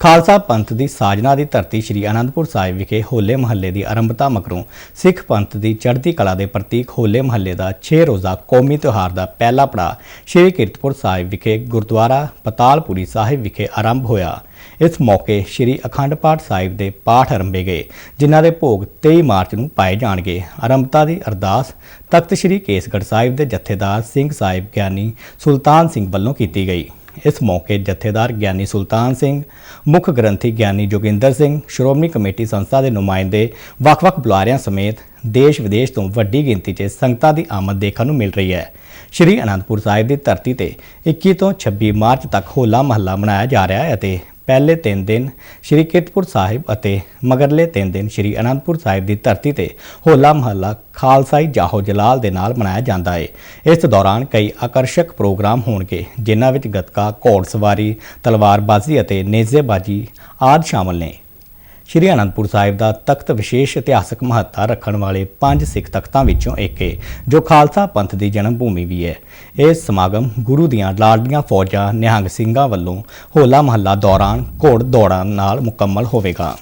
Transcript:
ਖਾਲਸਾ ਪੰਥ ਦੀ ਸਾਜਨਾ ਦੀ ਧਰਤੀ ਸ੍ਰੀ ਅਨੰਦਪੁਰ ਸਾਹਿਬ ਵਿਖੇ ਹੋਲੇ ਮਹੱਲੇ ਦੀ ਆਰੰਭਤਾ ਮਗਰੋਂ ਸਿੱਖ ਪੰਥ ਦੀ ਚੜ੍ਹਦੀ ਕਲਾ ਦੇ ਪ੍ਰਤੀਕ ਹੋਲੇ ਮਹੱਲੇ ਦਾ 6 ਰੋਜ਼ਾ ਕੌਮੀ ਤਿਉਹਾਰ ਦਾ ਪਹਿਲਾ ਪੜਾਅ ਸ੍ਰੀ ਕੀਰਤਪੁਰ ਸਾਹਿਬ ਵਿਖੇ ਗੁਰਦੁਆਰਾ ਪਤਾਲਪੁਰੀ ਸਾਹਿਬ ਵਿਖੇ ਆਰੰਭ ਹੋਇਆ। ਇਸ ਮੌਕੇ ਸ੍ਰੀ ਅਖੰਡ ਪਾਠ ਸਾਹਿਬ ਦੇ ਪਾਠ ਆਰੰਭੇ ਗਏ, ਜਿਨ੍ਹਾਂ ਦੇ ਭੋਗ 23 ਮਾਰਚ ਨੂੰ ਪਾਏ ਜਾਣਗੇ। ਆਰੰਭਤਾ ਦੀ ਅਰਦਾਸ ਤਖਤ ਸ੍ਰੀ ਕੇਸਗੜ੍ਹ ਸਾਹਿਬ ਦੇ ਜਥੇਦਾਰ ਸਿੰਘ ਸਾਹਿਬ ਗਿਆਨੀ ਸੁਲਤਾਨ ਸਿੰਘ ਵੱਲੋਂ ਕੀਤੀ ਗਈ। ਇਸ ਮੌਕੇ ਜਥੇਦਾਰ ਗਿਆਨੀ ਸੁਲਤਾਨ ਸਿੰਘ, ਮੁੱਖ ਗ੍ਰੰਥੀ ਗਿਆਨੀ ਜੋਗਿੰਦਰ ਸਿੰਘ, ਸ਼੍ਰੋਮਣੀ ਕਮੇਟੀ ਸੰਸਥਾ ਦੇ ਨੁਮਾਇੰਦੇ ਵੱਖ-ਵੱਖ ਬੁਲਾਰਿਆਂ ਸਮੇਤ ਦੇਸ਼ ਵਿਦੇਸ਼ ਤੋਂ ਵੱਡੀ ਗਿਣਤੀ 'ਚ ਸੰਗਤਾਂ ਦੀ ਆਮਦ ਦੇਖਣ ਨੂੰ ਮਿਲ ਰਹੀ ਹੈ। ਸ਼੍ਰੀ ਅਨੰਦਪੁਰ ਸਾਹਿਬ ਦੀ ਧਰਤੀ ਤੇ 21 ਤੋਂ 26 ਮਾਰਚ ਤੱਕ ਹੋਲਾ ਮਹੱਲਾ ਮਨਾਇਆ ਜਾ ਰਿਹਾ ਹੈ ਅਤੇ ਪਹਿਲੇ 3 ਦਿਨ ਸ਼੍ਰੀ ਕਿਰਤਪੁਰ ਸਾਹਿਬ ਅਤੇ ਮਗਰਲੇ 3 ਦਿਨ ਸ਼੍ਰੀ ਅਨੰਦਪੁਰ ਸਾਹਿਬ ਦੀ ਧਰਤੀ ਤੇ ਹੋਲਾ ਮਹੱਲਾ ਖਾਲਸਾਈ ਜਾਹੋ ਜਲਾਲ ਦੇ ਨਾਲ ਮਨਾਇਆ ਜਾਂਦਾ ਹੈ ਇਸ ਦੌਰਾਨ ਕਈ ਆਕਰਸ਼ਕ ਪ੍ਰੋਗਰਾਮ ਹੋਣਗੇ, ਜਿਨ੍ਹਾਂ ਵਿੱਚ ਗੱਤਕਾ ਘੋੜ ਸਵਾਰੀ ਤਲਵਾਰਬਾਜ਼ੀ ਅਤੇ ਨੇਜ਼ੇਬਾਜ਼ੀ ਆਦਿ ਸ਼ਾਮਲ ਨੇ। ਸ਼੍ਰੀ ਅਨੰਦਪੁਰ ਸਾਹਿਬ ਦਾ ਤਖਤ ਵਿਸ਼ੇਸ਼ ਇਤਿਹਾਸਕ ਮਹੱਤਤਾ ਰੱਖਣ ਵਾਲੇ ਪੰਜ ਸਿੱਖ ਤਖਤਾਂ ਵਿੱਚੋਂ ਇੱਕ ਹੈ ਜੋ ਖਾਲਸਾ ਪੰਥ ਦੀ ਜਨਮ ਭੂਮੀ ਵੀ ਹੈ। ਇਹ ਸਮਾਗਮ ਗੁਰੂ ਦੀਆਂ ਲਾਡਲੀਆਂ ਫੌਜਾਂ ਨਿਹੰਗ ਸਿੰਘਾਂ ਵੱਲੋਂ ਹੋਲਾ ਮਹੱਲਾ ਦੌਰਾਨ ਘੋੜ ਦੌੜਾਂ ਨਾਲ ਮੁਕੰਮਲ ਹੋਵੇਗਾ।